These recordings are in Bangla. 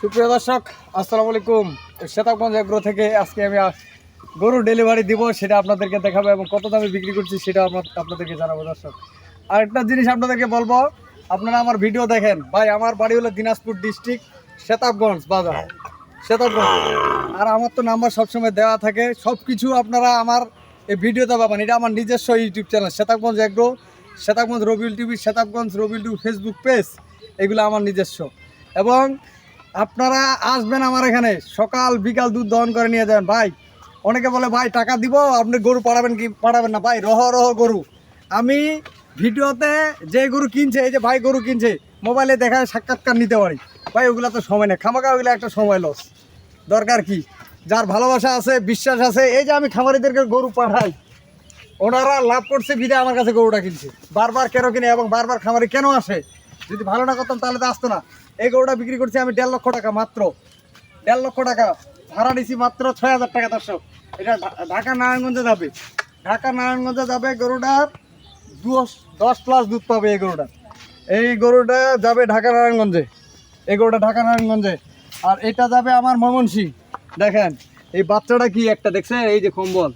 সুপ্রিয় দর্শক, আসসালামু আলাইকুম। শ্বেতাগঞ্জ এগ্রো থেকে আজকে আমি গরু ডেলিভারি দিব, সেটা আপনাদেরকে দেখাবো এবং কত দামে বিক্রি করছি সেটা আপনাদেরকে জানাব দর্শক। আর একটা জিনিস আপনাদেরকে বলব, আপনারা আমার ভিডিও দেখেন। ভাই, আমার বাড়ি হলো দিনাজপুর ডিস্ট্রিক্ট, শ্বেতাবগঞ্জ বাজার। শ্বেতাবগঞ্জ। আর আমার তো নাম্বার সবসময় দেওয়া থাকে। সব কিছু আপনারা আমার এই ভিডিওতে পাবেন। এটা আমার নিজস্ব YouTube channel, Shetabganj agro. Shetabganj Rabiul TV Shetabganj Rabiul TV Facebook page এগুলো আমার নিজস্ব। এবং আপনারা আসবেন আমার এখানে। সকাল, বিকাল দুধ দহন করে নিয়ে যাবেন। ভাই, অনেকে বলে, ভাই, টাকা দিব, আপনি গরু পাঠাবেন কি পাঠাবেন না? ভাই, রহ রহ গরু। আমি ভিডিওতে যে গরু কিনছে, এই যে ভাই গরু কিনছে, মোবাইলে দেখায় সাক্ষাৎকার নিতে পারি। ভাই, ওগুলো তো সময় নেই। খামাকা ওগুলো একটা সময় লস দরকার কি? যার ভালোবাসা আছে, বিশ্বাস আছে, এই যে আমি খামারিদেরকে গরু পাঠাই ওনারা লাভ করছে বিদে আমার কাছে গরুটা কিনছে। বারবার কেন কিনে এবং বারবার খামারি কেন আসে? যদি ভালো না করতাম, তাহলে তো আসতো না। এই গরুটা বিক্রি করছি আমি দেড় লক্ষ টাকা মাত্র। দেড় লক্ষ টাকা। ভাড়া নিছি মাত্র ছয় হাজার টাকা, দর্শক। এটা ঢাকা নারায়ণগঞ্জে যাবে। ঢাকা নারায়ণগঞ্জে যাবে গরুটার দশ দশ প্লাস দুধ পাবে এই গরুটা। এই গরুটা যাবে ঢাকা নারায়ণগঞ্জে। এই গরুটা ঢাকা নারায়ণগঞ্জে। আর এটা যাবে আমার ময়মনসিং। দেখেন, এই বাচ্চাটা কি একটা, দেখছেন? এই যে কম্বল।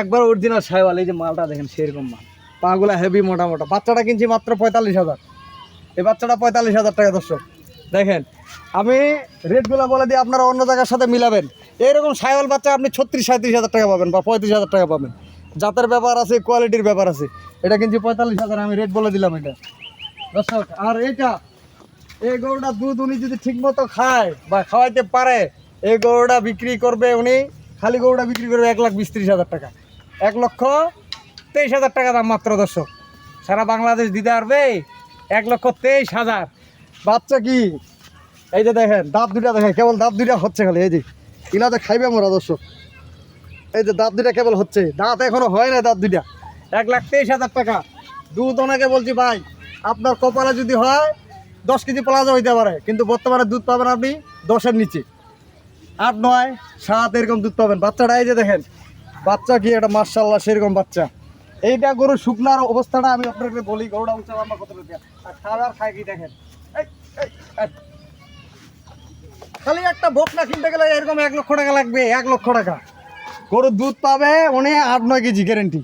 একবার অরিজিনাল সাইওয়াল এই যে মালটা দেখেন, সেরকম মাল। পাগুলা হেভি মোটা মোটা। বাচ্চাটা কিনছি মাত্র পঁয়তাল্লিশ হাজার। এই বাচ্চাটা পঁয়তাল্লিশ হাজার টাকা দর্শক। দেখেন, আমি রেটগুলো বলে দিই আপনারা অন্য জায়গার সাথে মিলাবেন। এইরকম সাইওয়াল বাচ্চা আপনি ছত্রিশ সাঁত্রিশ হাজার টাকা পাবেন বা পঁয়ত্রিশ হাজার টাকা পাবেন। জাতের ব্যাপার আছে, কোয়ালিটির ব্যাপার আছে। এটা কিনছি পঁয়তাল্লিশ হাজার, আমি রেট বলে দিলাম এটা। দর্শক, আর এইটা, এই গরুটা দুধ উনি যদি ঠিকমতো খায় বা খাওয়াইতে পারে, এই গরুটা বিক্রি করবে উনি, খালি গরুটা বিক্রি করবে এক লাখ বিশ হাজার টাকা। এক লক্ষ তেইশ হাজার টাকা দাম মাত্র দর্শক। সারা বাংলাদেশ দিতে পারবে? এক লক্ষ তেইশ হাজার। বাচ্চা কি? এই যে দেখেন, দাঁত দুটা দেখেন, কেবল দাঁত দুটা হচ্ছে খালি, এই যে। ইলাতে খাইবে মোরা দর্শক। এই যে দাঁত দুটা কেবল হচ্ছে, দাঁত এখনও হয় না দাঁত দুটা এক লাখ তেইশ হাজার টাকা। দুধ ওনাকে বলছি, ভাই, আপনার কপালে যদি হয়, দশ কেজি প্লাজা হইতে পারে, কিন্তু বর্তমানে দুধ পাবেন আপনি দশের নিচে। আট, নয়, সাত এরকম দুধ পাবেন। বাচ্চাটা এই যে দেখেন, বাচ্চা কি একটা মার্শাল্লাহ সেরকম বাচ্চা। এইটা গরু শুকনার অবস্থাটা আমি আপনাকে বলি, গরুটা উঁচা লম্বা কত আর খাওয়ার খায় কি দেখেন। খালি একটা বকনা কিনতে গেলে এরকম এক লক্ষ টাকা লাগবে, এক লক্ষ টাকা। গরুর দুধ পাবে, উনি আট, নয় কেজি গ্যারেন্টি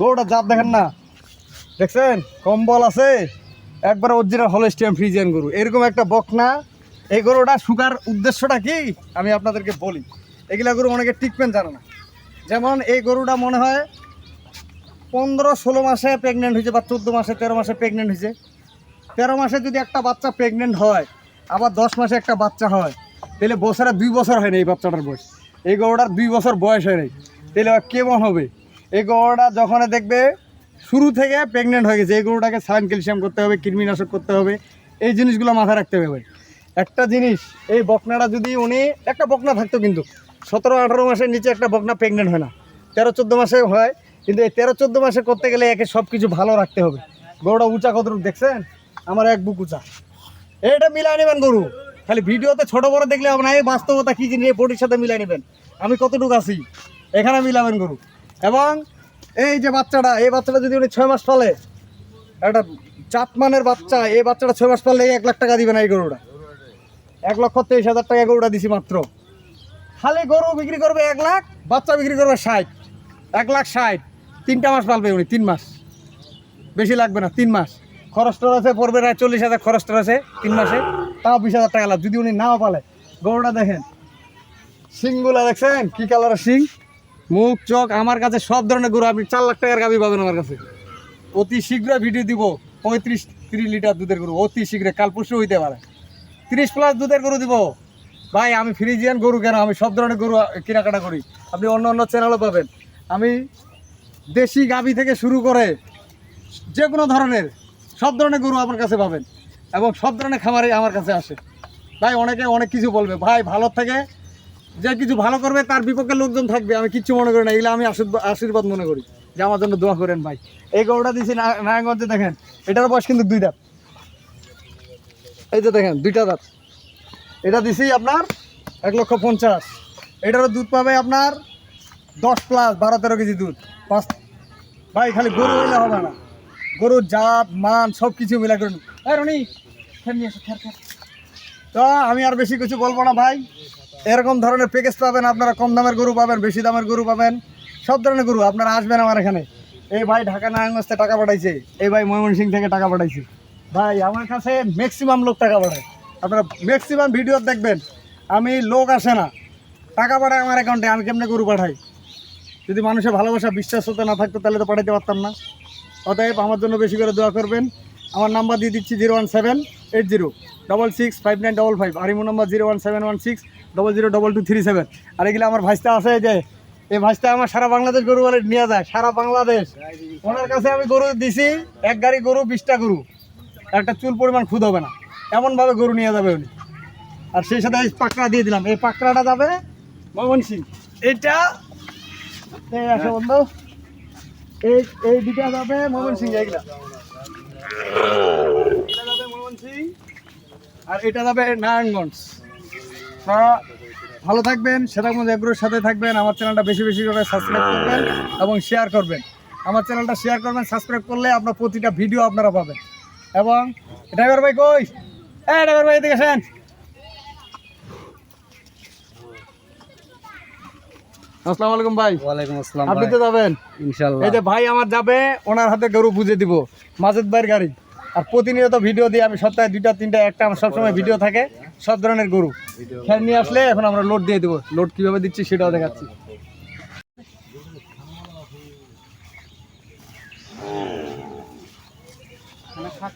গরুটা জাত দেখেন না। দেখছেন? কম্বল আছে, একবার অরিজিনাল হলস্টিয়াম ফ্রিজিয়ান গরু। এরকম একটা বকনা। এই গরুটা শুকার উদ্দেশ্যটা কি? আমি আপনাদেরকে বলি। এগুলা গরু অনেকে ট্রিটমেন্ট জানে না। যেমন এই গরুটা মনে হয় পনেরো ষোলো মাসে প্রেগনেন্ট হয়েছে বা চোদ্দ মাসে, তেরো মাসে প্রেগনেন্ট হয়েছে। তেরো মাসে যদি একটা বাচ্চা প্রেগনেন্ট হয়, আবার দশ মাসে একটা বাচ্চা হয়, তাহলে বছরে দুই বছর হয় না এই বাচ্চাটার বয়স। এই গরুটার দুই বছর বয়স হয় নাই। তাহলে কেমন হবে? এই গরুটা যখন দেখবে, শুরু থেকে প্রেগনেন্ট হয়ে গেছে। এই গরুটাকে সালাইন ক্যালসিয়াম করতে হবে, কৃমিনাশক করতে হবে। এই জিনিসগুলো মাথায় রাখতে হবে একটা জিনিস, এই বকনাটা যদি উনি, একটা বকনা থাকতো কিন্তু, সতেরো আঠারো মাসের নিচে একটা বকনা প্রেগনেন্ট হয় না। তেরো চোদ্দ মাসে হয় কিন্তু এই তেরো চোদ্দ মাসে করতে গেলে একে সব কিছু ভালো রাখতে হবে। গরুটা উঁচা কতটুকু দেখছেন? আমার এক বুক উঁচা। এটা মিলাই নেবেন গরু। খালি ভিডিওতে ছোট বড় দেখলে না, এই বাস্তবতা কী জিনিস এই বডির সাথে মিলাই নেবেন? আমি কতটুকু আছি? এখানে মিলাবেন গরু। এবং এই যে বাচ্চাটা, এই বাচ্চাটা যদি উনি ছয় মাস পালে, একটা চাতমানের বাচ্চা, এই বাচ্চাটা ছয় মাস পারলে এক লাখ টাকা দিবে না এই গরুটা। এক লক্ষ তেইশ হাজার টাকা গরুটা দিছি মাত্র। খালি গরু বিক্রি করবে এক লাখ, বাচ্চা বিক্রি করবে ষাট। এক লাখ ষাট। তিনটা মাস পালবে উনি, তিন মাস। বেশি লাগবে না, তিন মাস। খরচ টরচে পড়বে না, চল্লিশ হাজার খরচ টরচে তিন মাসে। তাও বিশ হাজার টাকা লাভ, যদি উনি নাও পালে। গরুটা দেখেন, শিংগুলা দেখছেন? কি কালারের শিং? মুখ, চোখ, আমার কাছে সব ধরনের গরু, আপনি চার লাখ টাকার গাবি পাবেন আমার কাছে। অতি শীঘ্র ভিডিও দিব, পঁয়ত্রিশ তিরিশ লিটার দুধের গরু, অতি শীঘ্র কাল পরশু হইতে পারে। তিরিশ প্লাস দুধের গরু দিব। ভাই, আমি ফ্রিজিয়ান গরু কেন? আমি সব ধরনের গরু কেনাকাটা করি। আপনি অন্য অন্য চ্যানেলও পাবেন। আমি দেশি গাভি থেকে শুরু করে যে কোনো ধরনের, সব ধরনের গরু আমার কাছে পাবেন এবং সব ধরনের খামারই আমার কাছে আসে। ভাই অনেকে অনেক কিছু বলবে, ভাই, ভালো থেকে যে কিছু ভালো করবে তার বিপক্ষে লোকজন থাকবে, আমি কিচ্ছু মনে করি না, এগুলো আমি আশীর্বাদ মনে করি যে আমার জন্য দোয়া করেন ভাই। এই গরুটা দিয়েছি নারায়ণগঞ্জে দেখেন, এটার বয়স কিন্তু দুই দাঁত। এই যে দেখেন, দুইটা দাঁত। এটা দিছি আপনার এক লক্ষ পঞ্চাশ। এটারও দুধ পাবে আপনার দশ প্লাস বারো, তেরো কেজি দুধ। পাঁচ ভাই, খালি গরু হইলে হবে না। গরুর জাত, মান সব কিছু মিলা করে এই রনি তো আমি আর বেশি কিছু বলব না ভাই। এরকম ধরনের প্যাকেজ পাবেন, আপনারা কম দামের গরু পাবেন, বেশি দামের গরু পাবেন। সব ধরনের গরু, আপনারা আসবেন আমার এখানে। এই ভাই ঢাকা নারায়ণগঞ্জ থেকে টাকা পাঠাইছে। এই ভাই ময়মনসিং থেকে টাকা পাঠাইছে। ভাই, আমার কাছে ম্যাক্সিমাম লোক টাকা পাঠায়। আপনারা ম্যাক্সিমাম ভিডিও দেখবেন। আমি লোক আসে না। টাকা পাঠায় আমার অ্যাকাউন্টে আমি কেমনে গরু পাঠাই? যদি মানুষের ভালোবাসা, বিশ্বাস হতে না থাকতো, তাহলে তো পাঠাতে পারতাম না। অতএব আমার জন্য বেশি করে দোয়া করবেন। আমার নাম্বার দিয়ে দিচ্ছি zero one seven eight zero double six five nine double five. আর imo number zero one seven one six double zero double two three seven. আর এগুলো আমার ভাইস্তা আছে যে, এই ভাইস্তা আমার সারা বাংলাদেশ গরু বলে নিয়ে যায়, সারা বাংলাদেশ। ওনার কাছে আমি গরু দিছি, এক গাড়ি গরু, বিশটা গরু। একটা চুল পরিমাণ খুদ হবে না। এমনভাবে গরু নিয়ে যাবে উনি। আর সেই সাথে পাকড়া দিয়ে দিলাম। এই পাকড়াটা যাবে মোহন সিং এটা বন্ধু। এই সিং সিং আর এটা ভালো থাকবেন সেরকম এগুলোর সাথে থাকবেন, আমার চ্যানেলটা বেশি বেশি করে সাবস্ক্রাইব করবেন এবং শেয়ার করবেন। আমার চ্যানেলটা শেয়ার করবেন সাবস্ক্রাইব করলে আপনার প্রতিটা ভিডিও আপনারা পাবেন। এবং, ড্রাইভার ভাই কই? এই ড্রাইভার ভাই এদিকে আসসালামু আলাইকুম ভাই। ওয়ালাইকুম আসসালাম আপনি তো যাবেন? ইনশাল্লাহ এই যে ভাই আমার যাবে ওনার হাতে গরু বুঝে দিব মাজেদ ভাইয়ের গাড়ি। আর প্রতিনিয়ত ভিডিও দিই আমি সপ্তাহে দুইটা তিনটা একটা আমার সবসময় ভিডিও থাকে সব ধরনের গরু। খেয়ে নিয়ে আসলে এখন আমরা লোড দিয়ে দেবো। লোড কীভাবে দিচ্ছি সেটাও দেখাচ্ছি।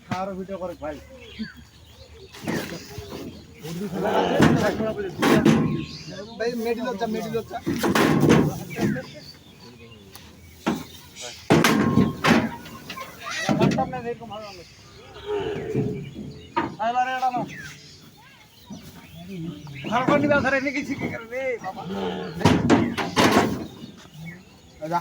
খাওয়ারও ভিডিও করে ভাই। ভাই মেডিল হচ্ছে মেডিল হচ্ছে ভালো করে নিবে ধরে নিয়ে গেছি কি করে রে বাবা যা